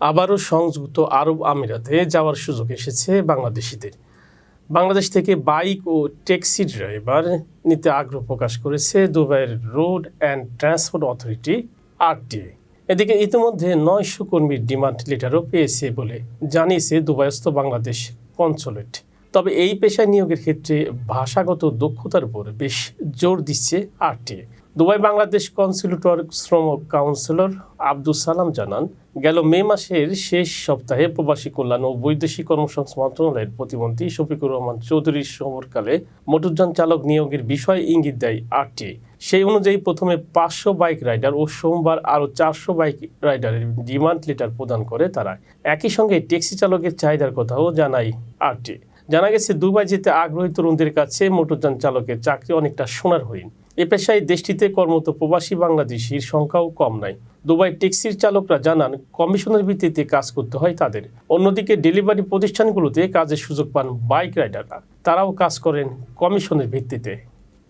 আবারও সংযুক্ত আরব আমিরাতে যাওয়ার সুযোগ এসেছে বাংলাদেশিদের। বাংলাদেশ থেকে বাইক ও ট্যাক্সি ড্রাইভার নিতে আগ্রহ প্রকাশ করেছে দুবাইয়ের road and transport authority RTA এদিকে ইতিমধ্যে নয়শো কর্মীর ডিমান্ড লেটারও পেয়েছে বলে জানিয়েছে দুবাইস্থ বাংলাদেশ কনসুলেট। তবে এই পেশায় নিয়োগের ক্ষেত্রে ভাষাগত দক্ষতার উপর বেশ জোর দিচ্ছে আরটিএ দুবাই বাংলাদেশ কনসুলেটর শ্রম কাউন্সিলর আব্দুল সালাম জানান, গেল মে মাসের শেষ সপ্তাহে প্রবাসী কল্যাণ ও বৈদেশিক কর্মসংস্থান মন্ত্রণালয়ের প্রতিমন্ত্রী শফিকুর রহমান চৌধুরীর সমরকালে মোটরযান চালক নিয়োগের বিষয়ে ইঙ্গিত দেয় আটটি। সেই অনুযায়ী প্রথমে পাঁচশো বাইক রাইডার ও সোমবার আরও চারশো বাইক রাইডারের ডিমান্ড লেটার প্রদান করে তারা। একই সঙ্গে ট্যাক্সি চালকের চাহিদার কথাও জানায় আরটিএ জানা গেছে, দুবাই যেতে আগ্রহী তরুণদের কাছে মোটরযান চালকের চাকরি অনেকটা সোনার হরিণ। এ পেশায় দেশটিতে কর্মরত প্রবাসী বাংলাদেশির সংখ্যাও কম নাই। দুবাই ট্যাক্সির চালকরা জানান, কমিশনের ভিত্তিতে কাজ করতে হয় তাদের। অন্যদিকে ডেলিভারি প্রতিষ্ঠানগুলোতে কাজের সুযোগ পান বাইক রাইডাররা। তারাও কাজ করেন কমিশনের ভিত্তিতে।